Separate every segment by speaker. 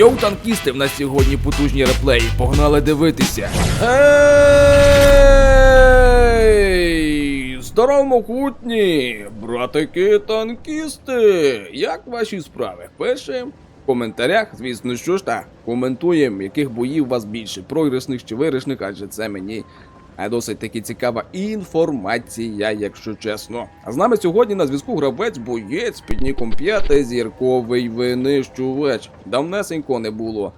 Speaker 1: Йоу, танкісти, в нас сьогодні потужні реплеї. Погнали дивитися. Ей! Здорово, могутні! Братики танкісти! Як ваші справи? Пишемо в коментарях, звісно, що ж так, коментуємо, яких боїв вас більше, програшних чи виграшних, адже це мені досить таки цікава інформація, якщо чесно. А з нами сьогодні на зв'язку гравець боєць під ніком 5 зірковий винищувач. Давнесенько не було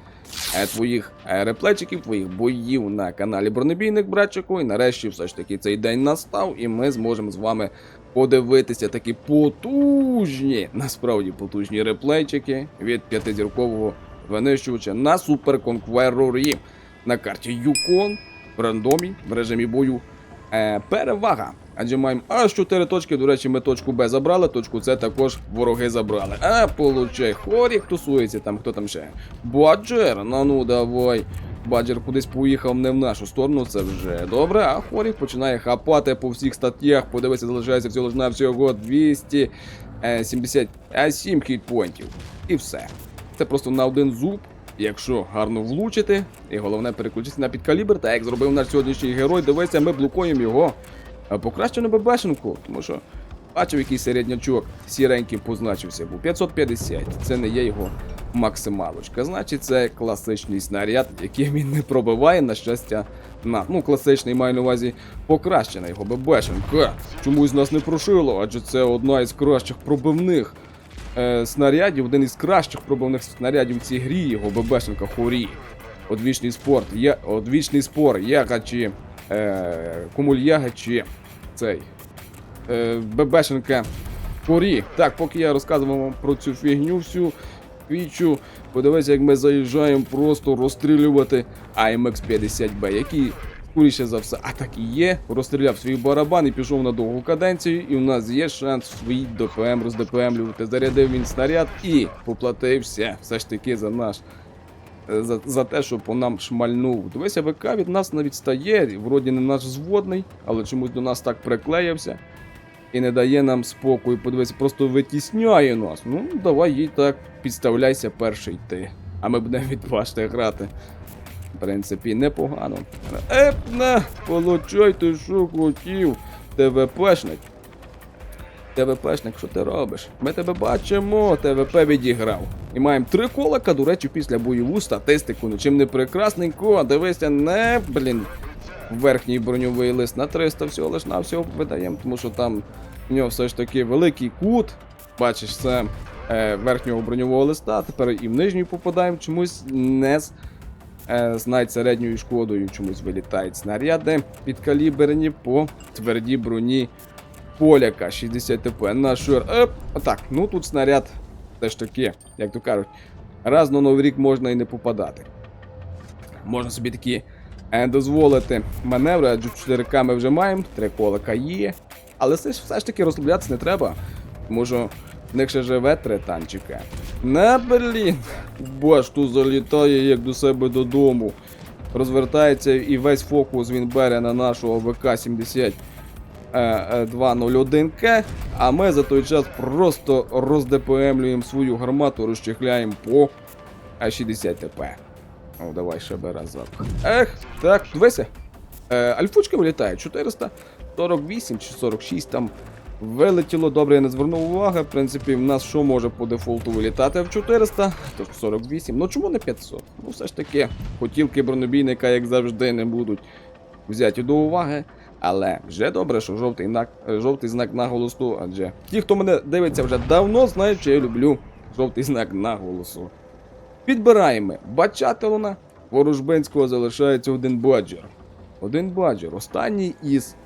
Speaker 1: е, твоїх е, реплечиків, твоїх боїв на каналі Бронебійник, братчику. І нарешті все ж таки цей день настав, і ми зможемо з вами подивитися такі потужні, насправді потужні реплейчики від п'ятизіркового винищувача на суперконкверорі на карті Юкон в рандомі в режимі бою. Е, перевага. Адже маємо аж 4 точки. До речі, ми точку Б забрали, точку С також вороги забрали. А, получай, хорік тусується там, хто там ще. Баджер, ну ну давай. Баджер кудись поїхав не в нашу сторону, це вже добре. А Хорік починає хапати по всіх статтях. Подивися, залишається всього лиш на всього 277 хітпоінтів. І все. Це просто на один зуб. Якщо гарно влучити, і головне переключитися на підкалібр, так як зробив наш сьогоднішній герой, дивися, ми блокуємо його е, покращену ББшенку, тому що бачив, який середнячок сіренький позначився був 550. Це не є його максималочка. Значить, це класичний снаряд, який він не пробиває, на щастя, на. Ну, класичний маю на увазі покращена його ББшенка. Чомусь нас не прошило, адже це одна із кращих пробивних е, снарядів, один із кращих пробивних снарядів в цій грі, його ББшенка Хорі. Одвічний спорт, є одвічний спор, яга чи е, кумульяга чи цей е, ББшенка Хорі. Так, поки я розказував вам про цю фігню всю вічу, подивися, як ми заїжджаємо просто розстрілювати AMX 50B, який скоріше за все, а так і є. Розстріляв свій барабан і пішов на довгу каденцію, і у нас є шанс свій ДПМ роздепемлювати. Зарядив він снаряд і поплатився все ж таки за наш. е, За, за те, що по нам шмальнув. Дивися, ВК від нас не відстає, вроді не наш зводний, але чомусь до нас так приклеївся і не дає нам спокою. Подивися, просто витісняє нас. Ну, давай їй так, підставляйся перший ти. А ми будемо відважте грати. Принципі, непогано. Еп, на, получай що хотів. ТВПшник. ТВПшник, що ти робиш? Ми тебе бачимо, ТВП відіграв. І маємо три колика, до речі, після бойову статистику. Ну чим не прекрасненько, дивися, не, блін, верхній броньовий лист на 300 всього лиш на всього видаємо, тому що там в нього все ж таки великий кут. Бачиш, це е, верхнього броньового листа, тепер і в нижній попадаємо, чомусь не з з навіть середньою шкодою чомусь вилітають снаряди підкаліберні по твердій броні поляка 60 ТП на шур. Еп, так, ну тут снаряд теж таки, як то кажуть, раз на новий рік можна і не попадати. Можна собі такі е, дозволити маневри, адже 4К ми вже маємо, 3 колика є. Але все все ж таки розслаблятися не треба. Що в живе три танчика. На блін! Бач, тут залітає як до себе додому. Розвертається і весь фокус він бере на нашого ВК-70 201К, а ми за той час просто роздепемлюємо свою гармату, розчехляємо по е, 60 ТП. О, давай ще би разок. Ех, так, дивися. Е, альфучки вилітають 448 чи 46 там. Вилетіло добре, я не звернув уваги. В принципі, в нас що може по дефолту вилітати в 400, тож 48. Ну чому не 500? Ну все ж таки, хотілки бронебійника, як завжди, не будуть взяті до уваги. Але вже добре, що жовтий, нак... е, жовтий знак наголосу, адже ті, хто мене дивиться вже давно, знають, що я люблю жовтий знак наголосу. Підбираємо Бачателона, Ворожбинського залишається один баджер. Один баджер, останній із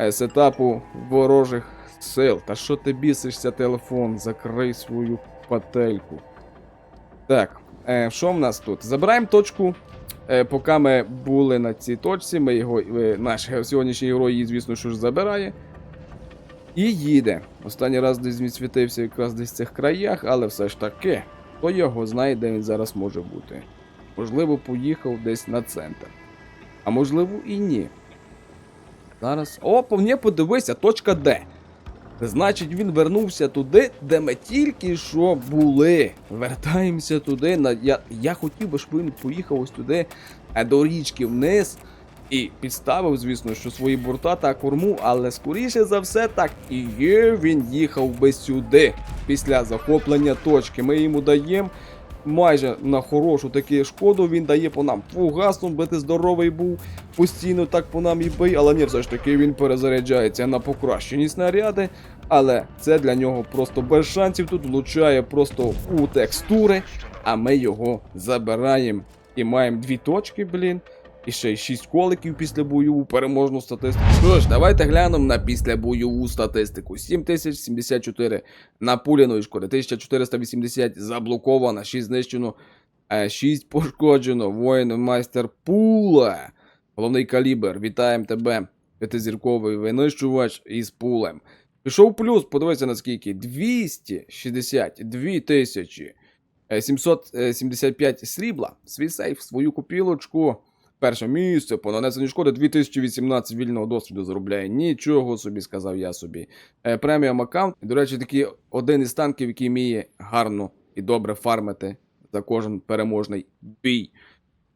Speaker 1: е, сетапу ворожих сил. Та що ти бісишся, телефон? Закрий свою пательку. Так, е, що в нас тут? Забираємо точку. Е, поки ми були на цій точці, ми його, е, наш сьогоднішній герой її, звісно, що ж забирає. І їде. Останній раз десь він світився якраз десь в цих краях, але все ж таки, хто його знає, де він зараз може бути. Можливо, поїхав десь на центр. А можливо і ні. Зараз. О, повні подивися, точка Д. Значить, він вернувся туди, де ми тільки що були. Вертаємося туди. На... Я, я хотів би, щоб він поїхав ось туди е, до річки вниз. І підставив, звісно, що свої борта та корму, але скоріше за все так і є, він їхав би сюди після захоплення точки. Ми йому даємо майже на хорошу таку шкоду. Він дає по нам фугасом, би ти здоровий був, постійно так по нам і бий, але ні, все ж таки він перезаряджається на покращені снаряди. Але це для нього просто без шансів. Тут влучає просто у текстури, а ми його забираємо і маємо дві точки, блін. І ще й 6 коликів після бойову переможну статистику. Що ж, давайте глянемо на післябойову статистику. 7074 напуляної шкоди, 1480 заблоковано, 6 знищено, 6 пошкоджено. Воїн майстер пула. Головний калібр. Вітаємо тебе. П'ятизірковий винищувач із пулем. Пішов плюс, подивися наскільки. 262 тисячі. е, 775 срібла. Свій сейф, свою купілочку. Перше місце по нанесенню шкоди 2018 вільного досвіду заробляє. Нічого собі, сказав я собі. Е, преміум аккаунт. До речі, такий один із танків, який вміє гарно і добре фармити за кожен переможний бій.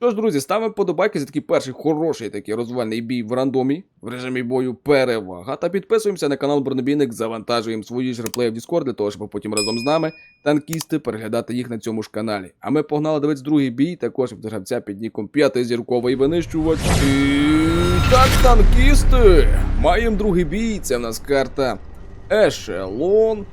Speaker 1: Що ж, друзі, ставимо подобайки за такий перший хороший такий розвальний бій в рандомі в режимі бою перевага. Та підписуємося на канал Бронебійник, завантажуємо свої ж реплеї в Discord для того, щоб потім разом з нами танкісти переглядати їх на цьому ж каналі. А ми погнали дивитися другий бій, також від гравця під ніком п'ятизірковий винищувач. І так, танкісти! Маємо другий бій. Це в нас карта Ешелон.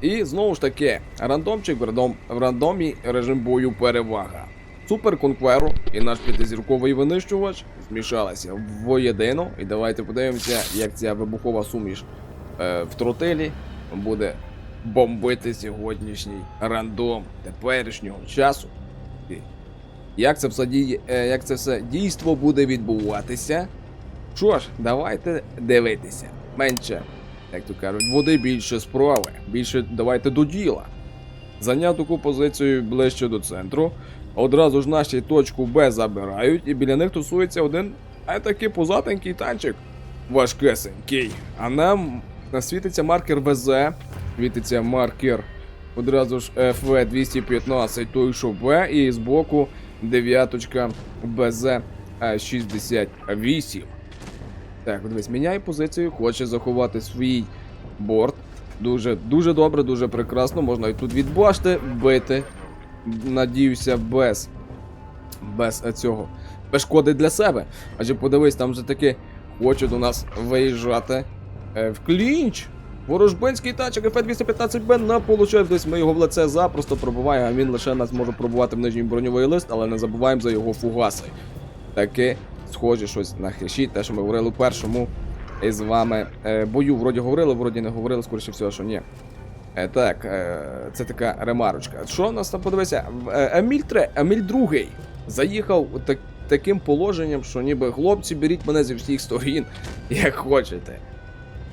Speaker 1: І знову ж таки, рандомчик в, рандом, в рандомі режим бою перевага. Супер Конкверо і наш п'ятизірковий винищувач змішалися воєдино. І давайте подивимося, як ця вибухова суміш е, в тротилі буде бомбити сьогоднішній рандом теперішнього часу. І Як це все е, як це все дійство буде відбуватися? Що ж, давайте дивитися. Менше, як то кажуть, води більше справи. Більше давайте до діла. Зайняв таку позицію ближче до центру. Одразу ж наші точку Б забирають, і біля них тусується один такий позатенький танчик. Важкесенький. А нам світиться маркер ВЗ, світиться маркер одразу ж ФВ-215, той що Б, і збоку дев'яточка БЗ-68. Так, дивись, міняє позицію, хоче заховати свій борт. Дуже, дуже добре, дуже прекрасно. Можна і тут від башти бити. Надіюся, без. Без цього. Без шкоди для себе. Адже подивись, там же таки хоче до нас виїжджати е, в клінч. Ворожбинський тачок Ф-215Б на получає десь ми його в лице запросто пробуваємо, а він лише нас може пробувати в нижній броньовий лист, але не забуваємо за його фугаси. Таке схоже щось на хрещі, те, що ми говорили у першому із вами е, бою. Вроді говорили, вроді не говорили, скоріше всього, що ні. Е, так, е, це така ремарочка. Що у нас там подивися? Е, Еміль 3, Еміль 2 заїхав так, таким положенням, що ніби хлопці, беріть мене зі всіх сторін, як хочете.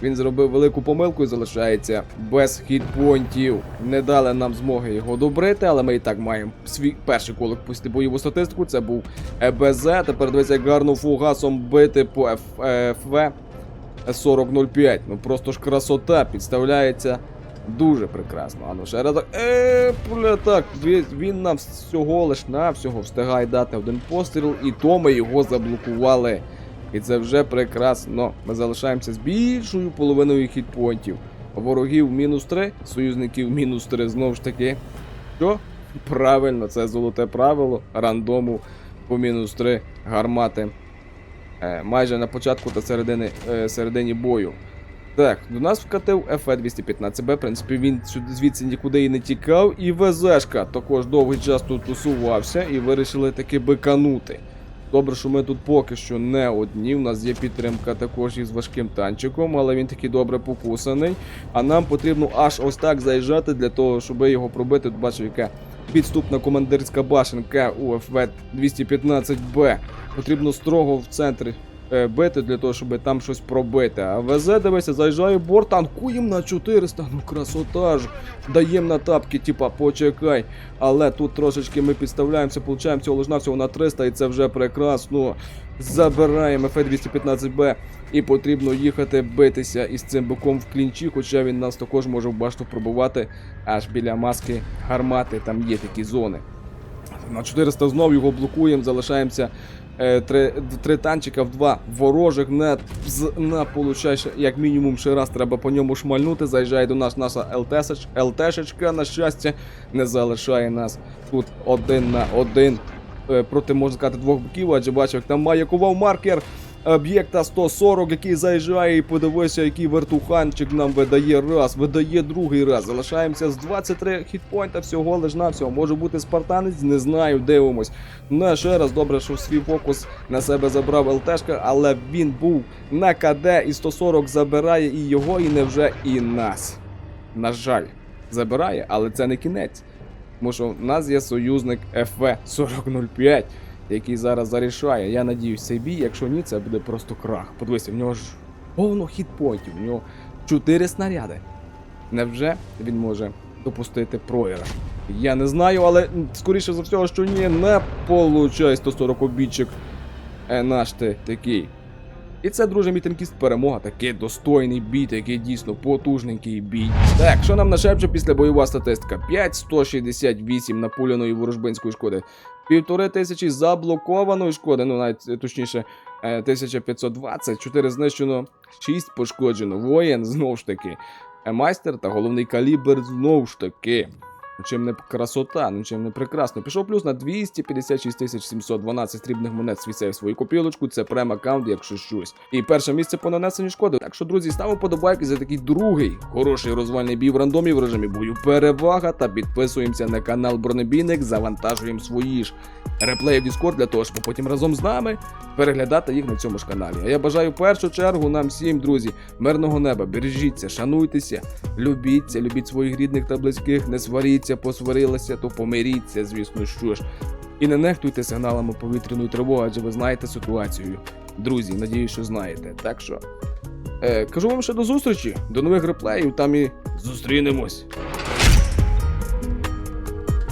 Speaker 1: Він зробив велику помилку і залишається без хітпонтів. Не дали нам змоги його добрити, але ми і так маємо свій перший колик пусти бойову статистику. Це був ЕБЗ. Тепер дивіться, як гарно фугасом бити по ФВ 4005. Ну просто ж красота підставляється дуже прекрасно. А ну ще раз так. Е, бля, так, він, нам всього лиш на всього встигає дати один постріл, і то ми його заблокували. І це вже прекрасно. Ми залишаємося з більшою половиною хітпонтів. Ворогів мінус 3, союзників мінус 3 знову ж таки. Що? Правильно, це золоте правило рандому по мінус 3 гармати. Е, майже на початку та середини, е, середині бою. Так, до нас вкатив ФЕ-215Б, в принципі, він сюди звідси нікуди і не тікав. І ВЗшка також довгий час тут тусувався і вирішили таки биканути. Добре, що ми тут поки що не одні. У нас є підтримка також із важким танчиком, але він такий добре покусаний. А нам потрібно аж ось так заїжджати для того, щоб його пробити. Тут бачив, яка підступна командирська башенка у ФВ 215Б. Потрібно строго в центрі бити для того, щоб там щось пробити. А ВЗ, дивися, заїжджає борт, танкуємо на 400. Ну красота ж. Даємо на тапки, типа, почекай. Але тут трошечки ми підставляємося, получаємо цього лежна всього на 300, і це вже прекрасно. Забираємо Ф-215Б і потрібно їхати битися із цим биком в клінчі, хоча він нас також може в башту пробувати аж біля маски гармати, там є такі зони. На 400 знов його блокуємо, залишаємося е, три, три танчика в два ворожих на, на получай, як мінімум ще раз треба по ньому шмальнути. Заїжджає до нас наша ЛТшечка, на щастя, не залишає нас тут один на один. Е, проти, можна сказати, двох боків, адже бачив, як там маякував маркер об'єкта 140, який заїжджає, і подивися, який вертуханчик нам видає раз, видає другий раз. Залишаємося з 23 хітпойнта всього лиш на всього. Може бути спартанець, не знаю, дивимось. Ну, ще раз добре, що свій фокус на себе забрав ЛТшка, але він був на КД і 140 забирає і його, і невже і нас. На жаль, забирає, але це не кінець. Тому що в нас є союзник FV4005, який зараз зарішає. Я надіюсь, цей бій, якщо ні, це буде просто крах. Подивися, в нього ж повно хітпоінтів, в нього 4 снаряди. Невже він може допустити проєра? Я не знаю, але скоріше за всього, що ні, не получай 140 обідчик е, наш ти такий. І це, друже, мій танкіст перемога, такий достойний бій, такий дійсно потужненький бій. Так, що нам нашепче після бойова статистика? 5 168 напуляної ворожбинської шкоди, півтори тисячі заблокованої шкоди, ну навіть е, точніше, е, 1520, 4 знищено, 6 пошкоджено. Воєн знову ж таки. Е, Майстер та головний калібр знову ж таки. Ну, Чим не красота, ну чим не прекрасно. Пішов плюс на 256 712 срібних монет свій свою копілочку. Це прем аккаунт, якщо щось. І перше місце по нанесенню шкоди. Так що, друзі, ставимо подобайки за такий другий хороший розвальний бій в рандомі в режимі бою. Перевага та підписуємося на канал Бронебійник, завантажуємо свої ж реплеї в Discord для того, щоб потім разом з нами переглядати їх на цьому ж каналі. А я бажаю в першу чергу нам всім, друзі, мирного неба. Бережіться, шануйтеся, любіться, любіть своїх рідних та близьких, не сваріться, посварилися, то помиріться, звісно, що ж. І не нехтуйте сигналами повітряної тривоги, адже ви знаєте ситуацію. Друзі, надіюсь, що знаєте. Так що. Е, кажу вам ще до зустрічі, до нових реплеїв, там і зустрінемось.